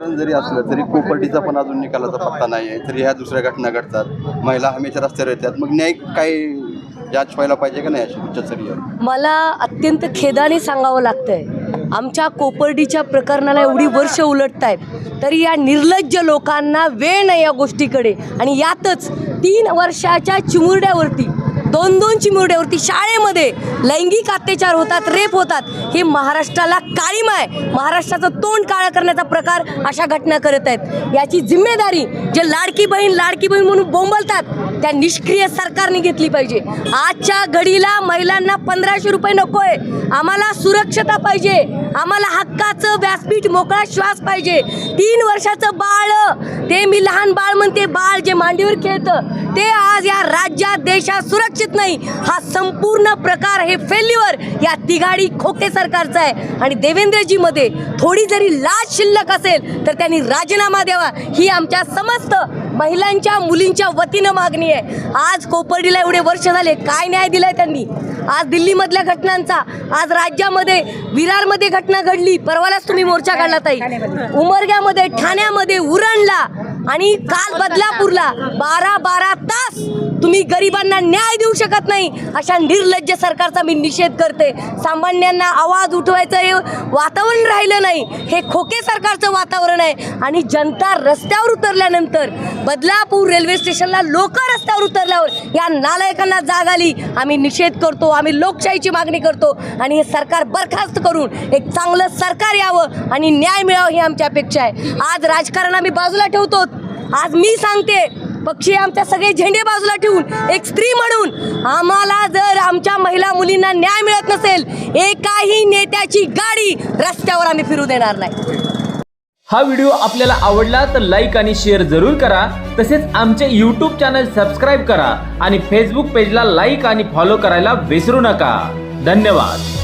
जरी असलं तरी कोपर्टीचा पण अजून निकालाचा पत्ता नाही आहे. तरी ह्या दुसऱ्या घटना घडतात. महिला हमेशा रस्त्यावर येतात. मग न्याय काय जाच व्हायला पाहिजे का नाही अशी उच्चस्तरीय मला अत्यंत खेदाने सांगावं लागतंय. आमच्या कोपर्डीच्या प्रकरणाला एवढी वर्ष उलटत आहेत तरी या निर्लज्ज लोकांना वेळ नाही या गोष्टीकडे. आणि यातच तीन वर्षाच्या चिमुरड्यावरती दोन दोन चिमुरड्यावरती शाळेमध्ये लैंगिक अत्याचार होतात रेप होतात. हे महाराष्ट्राला काळीमा आहे. महाराष्ट्राचं तोंड काळं करण्याचा प्रकार अशा घटना करत आहेत. याची जिम्मेदारी जे लाडकी बहीण लाडकी बहीण म्हणून बोंबलतात त्या निष्क्रिय सरकारने घेतली पाहिजे. आजच्या घडीला महिलांना पंधराशे रुपये नको आहे आम्हाला सुरक्षता पाहिजे. आम्हाला हक्काचं व्यासपीठ मोकळा श्वास पाहिजे. तीन वर्षाचं बाळ ते मी लहान बाळ म्हणते बाळ जे मांडीवर खेळतं ते आज या राज्यात देशात सुरक्षित नाही. हा संपूर्ण प्रकार हे फेल्युअर या तिघाडी खोके सरकारचा आहे. आणि देवेंद्रजीमध्ये थोडी जरी लाज शिल्लक असेल तर त्यांनी राजीनामा द्यावा. ही आमच्या समस्त महिलांच्या मुलींच्या वतीनं मागणी आहे. आज कोपर्डीला एवढे वर्ष झाले काय न्याय दिलाय त्यांनी? आज दिल्लीमधल्या घटनांचा आज राज्यामध्ये विरारमध्ये घटना घडली. परवालाच तुम्ही मोर्चा काढला ताई. उमरग्यामध्ये ठाण्यामध्ये उरणला. आणि काल बदलापूरला बारा बारा तास तुम्ही गरिबांना न्याय देऊ शकत नाही. अशा निर्लज्ज सरकारचा मी निषेध करते. सामान्यांना आवाज उठवायचं हे वातावरण राहिलं नाही. हे खोके सरकारचं वातावरण आहे. आणि जनता रस्त्यावर उतरल्यानंतर बदलापूर रेल्वे स्टेशनला लोक रस्त्यावर उतरल्यावर या नालायकांना जाग आली. आम्ही निषेध करतो आम्ही लोकशाहीची मागणी करतो आणि हे सरकार बरखास्त करून एक चांगलं सरकार यावं आणि न्याय मिळावं ही आमची अपेक्षा आहे. आज राजकारण आम्ही बाजूला ठेवतो. आज मी सांगते पक्षी आमच्या सगळे झेंडे बाजूला ठेवून एक स्त्री म्हणून आम्हाला जर आमच्या महिला मुलींना न्याय मिळत नसेल एकाही नेत्याची गाडी रस्त्यावर आम्ही फिरू देणार नाही. हा व्हिडिओ आपल्याला आवडला तर लाईक आणि शेअर जरूर करा. तसेच आमचे यूट्यूब चॅनल सबस्क्राईब करा आणि फेसबुक पेजला लाईक आणि फॉलो करायला विसरू नका. धन्यवाद.